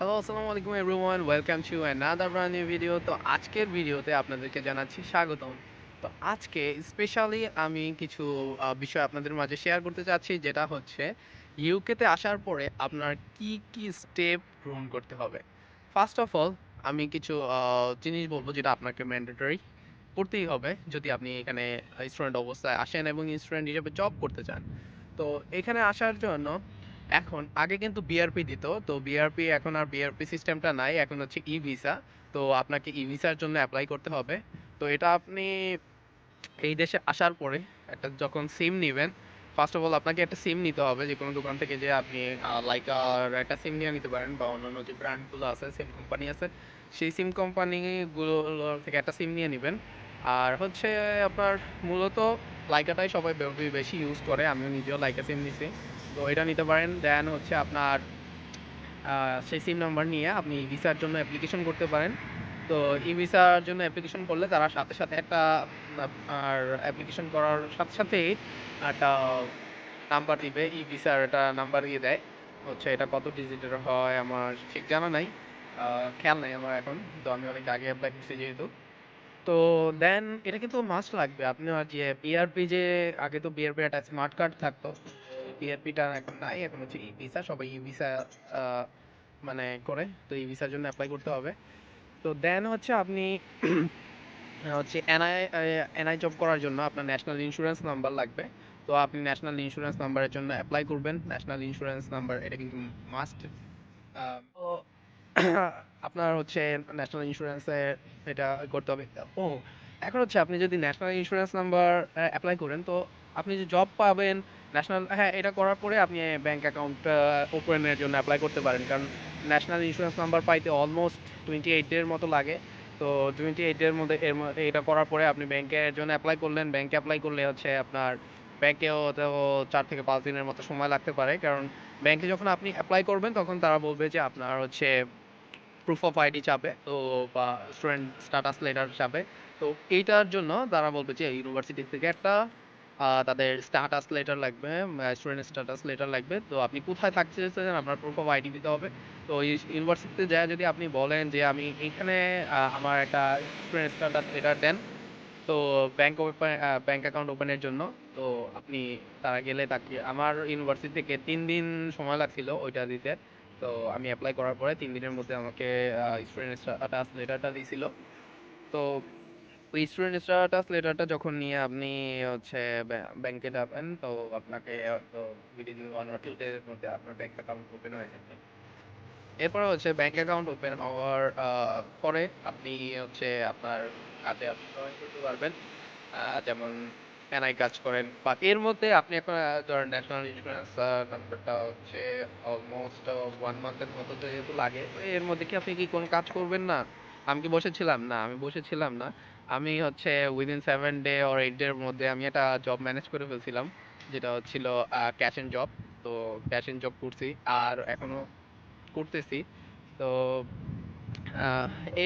Hello আসসালামু আলাইকুম everyone welcome to another brand new video তো আজকের ভিডিওতে আপনাদেরকে জানাচ্ছি স্বাগতম। তো আজকে স্পেশালি আমি কিছু বিষয় আপনাদের মাঝে শেয়ার করতে চাচ্ছি, যেটা হচ্ছে ইউকেতে আসার পরে আপনার কি কি স্টেপ গ্রহণ করতে হবে। ফার্স্ট অফ অল আমি কিছু জিনিস বলব যেটা আপনাকে ম্যান্ডেটরি করতেই হবে, যদি আপনি এখানে স্টুডেন্ট অবস্থায় আসেন এবং স্টুডেন্ট হিসেবে জব করতে চান। তো এখানে আসার জন্য এখন, আগে কিন্তু বিআরপি দিত, তো বিআরপি এখন আর বিআরপি সিস্টেমটা নাই, এখন হচ্ছে ই ভিসা তো আপনাকে ই ভিসার জন্য অ্যাপ্লাই করতে হবে। তো এটা আপনি এই দেশে আসার পরে একটা যখন সিম নেবেন ফার্স্ট অফ অল আপনাকে একটা সিম নিতে হবে, যে কোনো দোকান থেকে যে আপনি লাইক একটা সিম নিয়ে নিতে পারেন বা অন্যান্য যে ব্র্যান্ডগুলো আছে সিম কোম্পানি আছে, সেই সিম কোম্পানিগুলো থেকে একটা সিম নিয়ে নেবেন। আর হচ্ছে আপনার মূলত লাইকাটাই সবাই বেশি ইউজ করে, আমিও নিজেও লাইকা সিম নিছি। তো এটা নিতে পারেন। দেন হচ্ছে আপনার সেই সিম নাম্বার নিয়ে আপনি ভিসার জন্য অ্যাপ্লিকেশন করতে পারেন। তো ই ভিসার জন্য অ্যাপ্লিকেশন করলে তারা সাথে সাথে একটা, আর অ্যাপ্লিকেশন করার সাথে সাথেই একটা নাম্বার দিবে। ই ভিসার একটা নাম্বার দিয়ে দেয়। হচ্ছে এটা কত ডিজিটের হয়, আমার ঠিক জানা নাই। খেয়াল নাই আমার এখন। তো আমি অনেক আগে অ্যাপ্লাই করছি যেহেতু। তো দেন এটা কিন্তু মাস্ট লাগবে। আপনার যে বিআরপি যে আগে তো বিআরপি একটা স্মার্ট কার্ড থাকতো বিআরপিটা এখন নাই, এখন হচ্ছে ই ভিসা সবাই ই ভিসা মানে করে, তো ই ভিসার জন্য অ্যাপ্লাই করতে হবে। তো দেন হচ্ছে আপনি হচ্ছে এনআই এনআই জব করার জন্য আপনার ন্যাশনাল ইন্স্যুরেন্স নাম্বার লাগবে। তো আপনি ন্যাশনাল ইন্স্যুরেন্স নাম্বারের জন্য অ্যাপ্লাই করবেন। ন্যাশনাল ইন্স্যুরেন্স নাম্বার এটা কিন্তু মাস্ট আপনার হচ্ছে ন্যাশনাল ইন্স্যুরেন্সে এটা করতে হবে। ও, এখন হচ্ছে আপনি যদি ন্যাশনাল ইন্স্যুরেন্স নাম্বার অ্যাপ্লাই করেন, তো আপনি যে জব পাবেন ন্যাশনাল হ্যাঁ এটা করার পরে আপনি ব্যাংক অ্যাকাউন্ট ওপেনের জন্য অ্যাপ্লাই করতে পারেন। কারণ ন্যাশনাল ইন্স্যুরেন্স নাম্বার পাইতে অলমোস্ট টোয়েন্টি এইটের মতো লাগে। তো টোয়েন্টি এইটের মধ্যে, এর এটা করার পরে আপনি ব্যাংকের জন্য অ্যাপ্লাই করলেন। ব্যাংকে অ্যাপ্লাই করলে হচ্ছে আপনার ব্যাংকেও তো চার থেকে পাঁচ দিনের মতো সময় লাগতে পারে। কারণ ব্যাংকে যখন আপনি অ্যাপ্লাই করবেন, তখন তারা বলবে যে আপনার হচ্ছে প্রুফ অফ আইডি চাবে তো বা স্টুডেন্ট স্ট্যাটাস লেটার চাবে তো এইটার জন্য তারা বলবে যে ইউনিভার্সিটি থেকে একটা তাদের স্ট্যাটাস লেটার লাগবে স্টুডেন্ট স্ট্যাটাস লেটার লাগবে। তো আপনি কোথায় থাকতেছেন আপনার প্রুফ অফ আইডি দিতে হবে। তো ইউনিভার্সিটিতে যায় যদি আপনি বলেন যে, আমি এখানে আমার একটা স্টুডেন্ট স্ট্যাটাস লেটার দেন, তো ব্যাংক ওপেন ব্যাংক অ্যাকাউন্ট ওপেনের জন্য। তো আপনি তারা গেলে তাকে, আমার ইউনিভার্সিটি থেকে তিন দিন সময় লাগছিল ওইটা দিতে। তো আমি অ্যাপ্লাই করার পরে তিন দিনের মধ্যে আমাকে স্টুডেন্ট স্ট্যাটাস লেটারটা দিয়েছিল তো ওই স্টুডেন্ট স্ট্যাটাস লেটারটা যখন নিয়ে আপনি হচ্ছে ব্যাংকে যাবেন, তো আপনাকে মধ্যে আপনার ব্যাংক অ্যাকাউন্ট ওপেন হয়ে যাবে। এরপরে হচ্ছে ব্যাংক অ্যাকাউন্ট ওপেন হওয়ার পরে আপনি হচ্ছে আপনার কাজে আপনি জয়েন করতে পারবেন। যেমন এনআই কাজ করেন। বা এর মধ্যে আপনি এখন ধরেন ন্যাশনাল ইন্স্যুরেন্স নাম্বারটা হচ্ছে অলমোস্ট ওয়ান মান্থের মতো যেহেতু লাগে এর মধ্যে কি আপনি কি কোনো কাজ করবেন না? আমি কি বসেছিলাম? না, আমি বসেছিলাম না। আমি হচ্ছে within seven day or eight day এর মধ্যে আমি একটা জব ম্যানেজ করে ফেলছিলাম, যেটা হচ্ছিল ক্যাশ এন্ড জব তো ক্যাশ এন্ড জব করছি, আর এখনও করতেছি। তো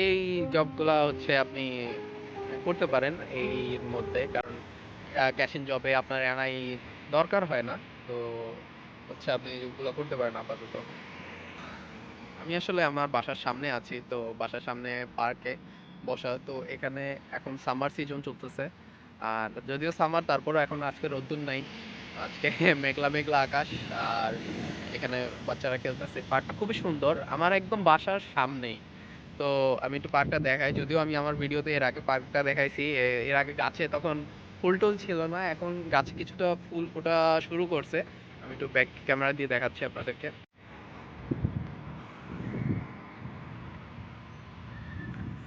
এই জবগুলা হচ্ছে আপনি করতে পারেন এই মধ্যে, কারণ ক্যাশ ইন জবে আপনার এনআই দরকার হয় না। তো হচ্ছে আপনি এগুলো করতে পারেন আপাতত। আমি আসলে আমার বাসার সামনে আছি, তো বাসার সামনে পার্কে বসা। তো এখানে এখন সামার সিজন চলতেছে। আর যদিও সামার তারপরও এখন আজকে রোদ্দুর নাই। আজকে মেঘলা মেঘলা আকাশ। আর এখানে বাচ্চারা খেলতেছে। পার্কটা খুবই সুন্দর। আমার একদম বাসার সামনেই। তো আমি একটু পার্কটা দেখাই। যদিও আমি আমার ভিডিওতে এর আগে পার্কটা দেখাইছি। এর আগে গাছে তখন ফুল টুল ছিল না, এখন গাছে কিছুটা ফুল ফোটা শুরু করছে। আমি একটু ব্যাক ক্যামেরা দিয়ে দেখাচ্ছি আপনাদেরকে।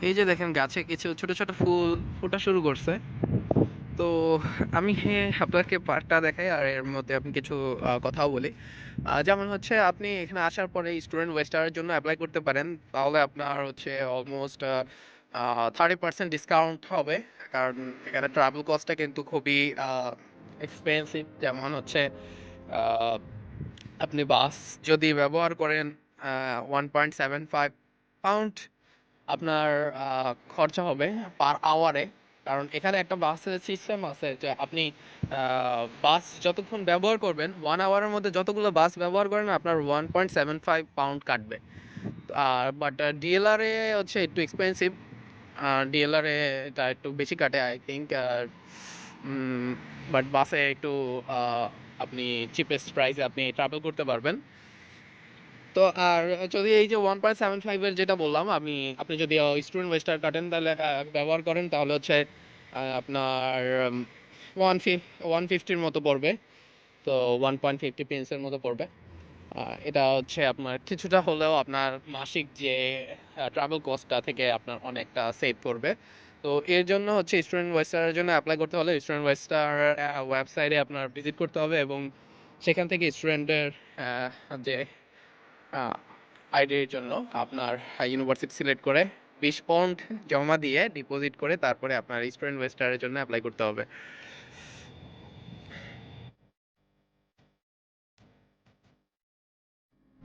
এই যে দেখেন, গাছে কিছু ছোট ছোট ফুল ফোটা শুরু করছে। তো আমি আপনাকে পার্কটা দেখাই, আর এর মধ্যে আপনি কিছু কথাও বলি। যেমন হচ্ছে, আপনি এখানে আসার পরে স্টুডেন্ট ওয়েস্টারের জন্য অ্যাপ্লাই করতে পারেন। তাহলে আপনার হচ্ছে অলমোস্ট থার্টি পার্সেন্ট ডিসকাউন্ট হবে। কারণ এখানে ট্রাভেল কস্টটা কিন্তু খুবই এক্সপেন্সিভ যেমন হচ্ছে আপনি বাস যদি ব্যবহার করেন one point seven five pound আপনার খরচা হবে পার আওয়ারে কারণ এখানে একটা বাসের সিস্টেম আছে যে আপনি বাস যতক্ষণ ব্যবহার করবেন ওয়ান আওয়ারের মধ্যে যতগুলো বাস ব্যবহার করেন, আপনার one point seven five pound কাটবে। আর বাট ডিএলআরে হচ্ছে একটু এক্সপেন্সিভ ডিএলআরে এটা একটু বেশি কাটে আই থিঙ্ক আর বাট বাসে একটু আপনি চিপেস্ট প্রাইসে আপনি ট্রাভেল করতে পারবেন। তো আর, যদি এই যে ওয়ান পয়েন্ট সেভেন ফাইভের যেটা বললাম, আমি, আপনি যদি স্টুডেন্ট ওয়েস্টার কাটেন তাহলে ব্যবহার করেন, তাহলে হচ্ছে আপনার ওয়ান ফিফ ওয়ান ফিফটির মতো পড়বে। তো ওয়ান পয়েন্ট ফিফটি পেন্সের মতো পড়বে। এটা হচ্ছে আপনার কিছুটা হলেও আপনার মাসিক যে ট্রাভেল কস্টটা থেকে আপনার অনেকটা সেভ করবে। তো এর জন্য হচ্ছে স্টুডেন্ট ওয়েস্টারের জন্য অ্যাপ্লাই করতে হলে স্টুডেন্ট ওয়েস্টার ওয়েবসাইটে আপনার ভিজিট করতে হবে এবং সেখান থেকে স্টুডেন্টের যে আইডির জন্য আপনার ইউনিভার্সিটি সিলেক্ট করে বিশ পয়েন্ট জমা দিয়ে ডিপোজিট করে তারপরে আপনার স্টুডেন্ট ওয়েস্টারের জন্য অ্যাপ্লাই করতে হবে।